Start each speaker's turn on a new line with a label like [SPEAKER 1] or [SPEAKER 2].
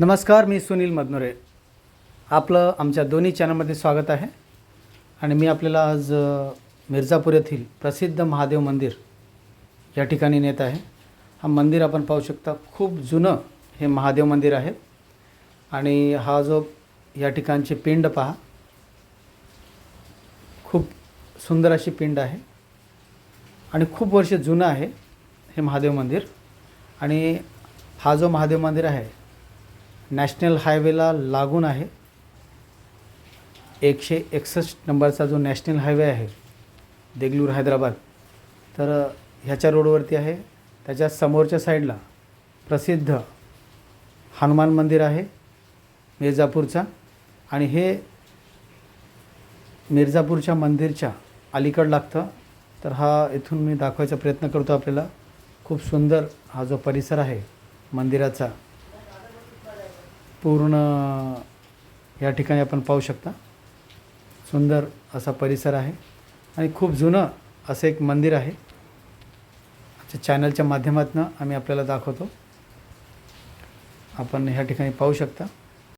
[SPEAKER 1] नमस्कार मी सुनील मदनुरे. आपलं आमच्या दोन्ही चॅनलमध्ये स्वागत आहे. आणि मी आपल्याला आज मिर्झापूर येथील प्रसिद्ध महादेव मंदिर या ठिकाणी नेत आहे. हा मंदिर आपण पाहू शकता खूप जुनं हे महादेव मंदिर आहे. आणि हा जो या ठिकाणची पिंड पहा खूप सुंदर अशी पिंड आहे. आणि खूप वर्ष जुनं आहे हे महादेव मंदिर. आणि हा जो महादेव मंदिर आहे नॅशनल हायवेला लागून आहे. एकशे एकसष्ट नंबरचा जो नॅशनल हायवे आहे देगलूर हैदराबाद तर ह्याच्या रोडवरती आहे. त्याच्या समोरच्या साईडला प्रसिद्ध हनुमान मंदिर आहे मिर्झापूरचा. आणि हे मिर्जापूरच्या मंदिरच्या अलीकड लागतं. तर हा इथून मी दाखवायचा प्रयत्न करतो आपल्याला. खूप सुंदर हा जो परिसर आहे मंदिराचा पूर्ण या ठिकाणी आपण पाहू शकता. सुंदर असा परिसर आहे आणि खूप जुनं असं एक मंदिर आहे. आमच्या चॅनलच्या माध्यमातून आम्ही आपल्याला दाखवतो. आपण ह्या ठिकाणी पाहू शकता.